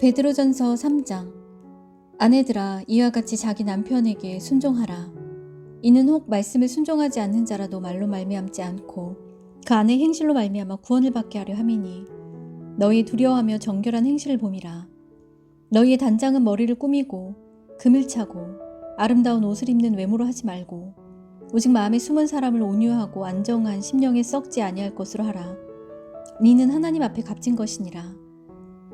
베드로전서 3장. 아내들아 이와 같이 자기 남편에게 순종하라. 이는 혹 말씀을 순종하지 않는 자라도 말로 말미암지 않고 그 안의 행실로 말미암아 구원을 받게 하려 함이니 너희 두려워하며 정결한 행실을 봄이라. 너희의 단장은 머리를 꾸미고 금을 차고 아름다운 옷을 입는 외모로 하지 말고 오직 마음에 숨은 사람을 온유하고 안정한 심령에 썩지 아니할 것으로 하라. 니는 하나님 앞에 값진 것이니라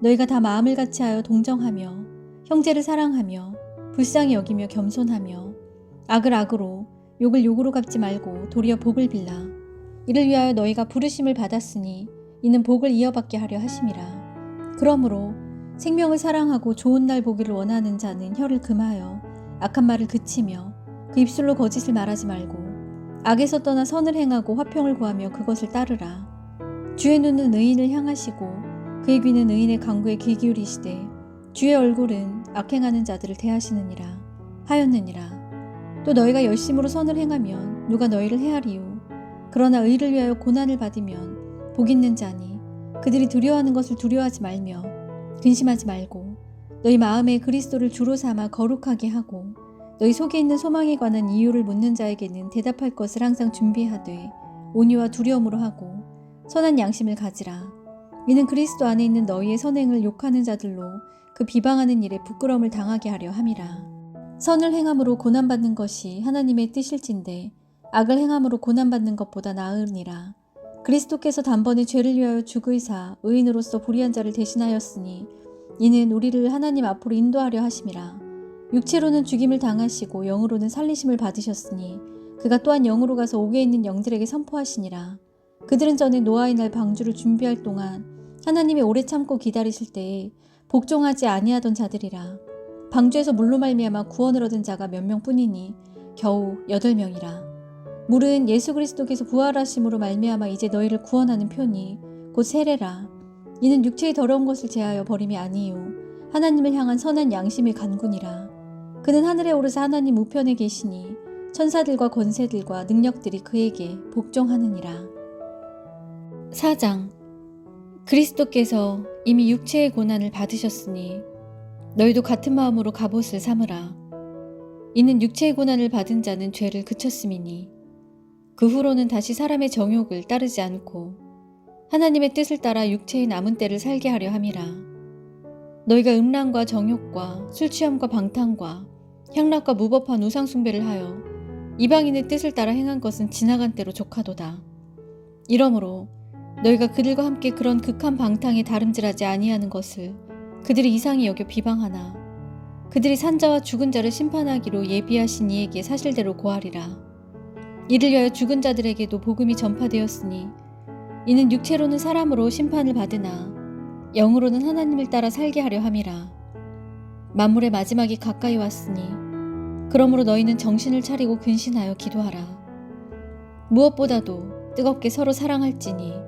너희가 다 마음을 같이하여 동정하며 형제를 사랑하며 불쌍히 여기며 겸손하며 악을 악으로 욕을 욕으로 갚지 말고 도리어 복을 빌라. 이를 위하여 너희가 부르심을 받았으니 이는 복을 이어받게 하려 하심이라. 그러므로 생명을 사랑하고 좋은 날 보기를 원하는 자는 혀를 금하여 악한 말을 그치며 그 입술로 거짓을 말하지 말고 악에서 떠나 선을 행하고 화평을 구하며 그것을 따르라. 주의 눈은 의인을 향하시고 그의 귀는 의인의 강구에 귀 기울이시되 주의 얼굴은 악행하는 자들을 대하시느니라 하였느니라. 또 너희가 열심으로 선을 행하면 누가 너희를 헤아리요? 그러나 의를 위하여 고난을 받으면 복 있는 자니 그들이 두려워하는 것을 두려워하지 말며 근심하지 말고 너희 마음에 그리스도를 주로 삼아 거룩하게 하고 너희 속에 있는 소망에 관한 이유를 묻는 자에게는 대답할 것을 항상 준비하되 온유와 두려움으로 하고 선한 양심을 가지라 이는 그리스도 안에 있는 너희의 선행을 욕하는 자들로 그 비방하는 일에 부끄러움을 당하게 하려 함이라. 선을 행함으로 고난받는 것이 하나님의 뜻일진데 악을 행함으로 고난받는 것보다 나으니라. 그리스도께서 단번에 죄를 위하여 죽으사 의인으로서 불의한 자를 대신하였으니 이는 우리를 하나님 앞으로 인도하려 하심이라. 육체로는 죽임을 당하시고 영으로는 살리심을 받으셨으니 그가 또한 영으로 가서 옥에 있는 영들에게 선포하시니라. 그들은 전에 노아의 날 방주를 준비할 동안 하나님이 오래 참고 기다리실 때에 복종하지 아니하던 자들이라 방주에서 물로 말미암아 구원을 얻은 자가 몇 명뿐이니 겨우 여덟 명이라. 물은 예수 그리스도께서 부활하심으로 말미암아 이제 너희를 구원하는 표니 곧 세례라. 이는 육체의 더러운 것을 제하여 버림이 아니요 하나님을 향한 선한 양심의 간군이라. 그는 하늘에 오르사 하나님 우편에 계시니 천사들과 권세들과 능력들이 그에게 복종하느니라. 4장 그리스도께서 이미 육체의 고난을 받으셨으니 너희도 같은 마음으로 갑옷을 삼으라. 이는 육체의 고난을 받은 자는 죄를 그쳤음이니 그 후로는 다시 사람의 정욕을 따르지 않고 하나님의 뜻을 따라 육체의 남은 때를 살게 하려 함이라. 너희가 음란과 정욕과 술 취함과 방탕과 향락과 무법한 우상 숭배를 하여 이방인의 뜻을 따라 행한 것은 지나간 때로 족하도다. 이러므로 너희가 그들과 함께 그런 극한 방탕에 다름질하지 아니하는 것을 그들이 이상히 여겨 비방하나 그들이 산자와 죽은 자를 심판하기로 예비하신 이에게 사실대로 고하리라. 이를 위하여 죽은 자들에게도 복음이 전파되었으니 이는 육체로는 사람으로 심판을 받으나 영으로는 하나님을 따라 살게 하려 함이라. 만물의 마지막이 가까이 왔으니 그러므로 너희는 정신을 차리고 근신하여 기도하라. 무엇보다도 뜨겁게 서로 사랑할지니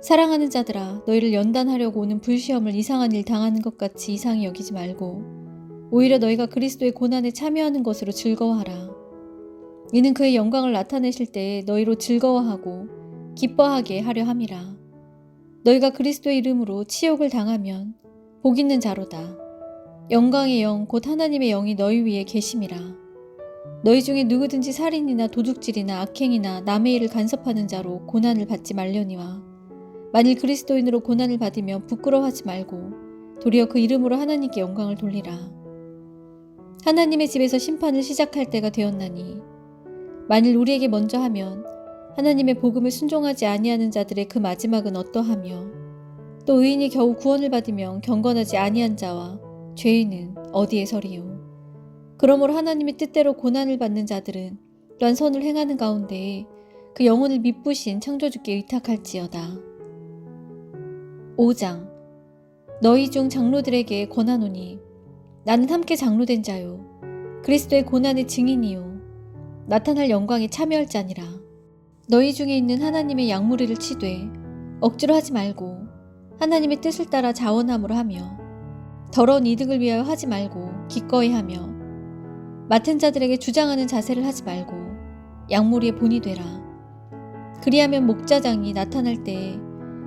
사랑하는 자들아 너희를 연단하려고 오는 불시험을 이상한 일 당하는 것 같이 이상히 여기지 말고 오히려 너희가 그리스도의 고난에 참여하는 것으로 즐거워하라. 이는 그의 영광을 나타내실 때에 너희로 즐거워하고 기뻐하게 하려 함이라. 너희가 그리스도의 이름으로 치욕을 당하면 복 있는 자로다. 영광의 영 곧 하나님의 영이 너희 위에 계심이라. 너희 중에 누구든지 살인이나 도둑질이나 악행이나 남의 일을 간섭하는 자로 고난을 받지 말려니와 만일 그리스도인으로 고난을 받으며 부끄러워하지 말고 도리어 그 이름으로 하나님께 영광을 돌리라. 하나님의 집에서 심판을 시작할 때가 되었나니 만일 우리에게 먼저 하면 하나님의 복음을 순종하지 아니하는 자들의 그 마지막은 어떠하며 또 의인이 겨우 구원을 받으면 경건하지 아니한 자와 죄인은 어디에 서리요. 그러므로 하나님의 뜻대로 고난을 받는 자들은 또한 선을 행하는 가운데 그 영혼을 미쁘신 창조주께 의탁할지어다. 5장 너희 중 장로들에게 권하노니 나는 함께 장로된 자요. 그리스도의 고난의 증인이요. 나타날 영광에 참여할 자니라. 너희 중에 있는 하나님의 양무리를 치되 억지로 하지 말고 하나님의 뜻을 따라 자원함으로 하며 더러운 이득을 위하여 하지 말고 기꺼이 하며 맡은 자들에게 주장하는 자세를 하지 말고 양무리의 본이 되라. 그리하면 목자장이 나타날 때에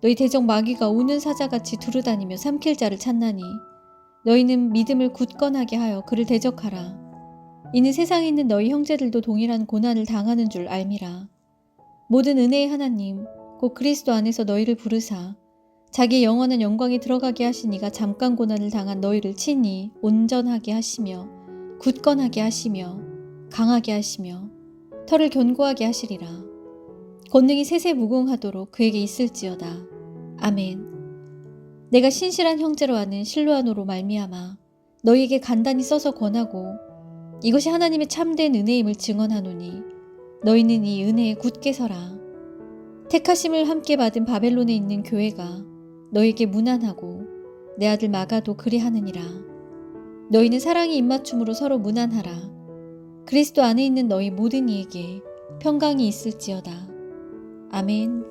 너희 대적 마귀가 우는 사자같이 두루다니며 삼킬 자를 찾나니 너희는 믿음을 굳건하게 하여 그를 대적하라. 이는 세상에 있는 너희 형제들도 동일한 고난을 당하는 줄 알미라. 모든 은혜의 하나님 곧 그리스도 안에서 너희를 부르사 자기 영원한 영광에 들어가게 하시니가 잠깐 고난을 당한 너희를 친히 온전하게 하시며 굳건하게 하시며 강하게 하시며 털을 견고하게 하시리라. 권능이 세세 무궁하도록 그에게 있을지어다. 아멘. 내가 신실한 형제로 아는 실로아노로 말미암아 너희에게 간단히 써서 권하고 이것이 하나님의 참된 은혜임을 증언하노니 너희는 이 은혜에 굳게 서라. 택하심을 함께 받은 바벨론에 있는 교회가 너희에게 무난하고 내 아들 마가도 그리하느니라. 너희는 사랑의 입맞춤으로 서로 무난하라. 그리스도 안에 있는 너희 모든 이에게 평강이 있을지어다. 아멘.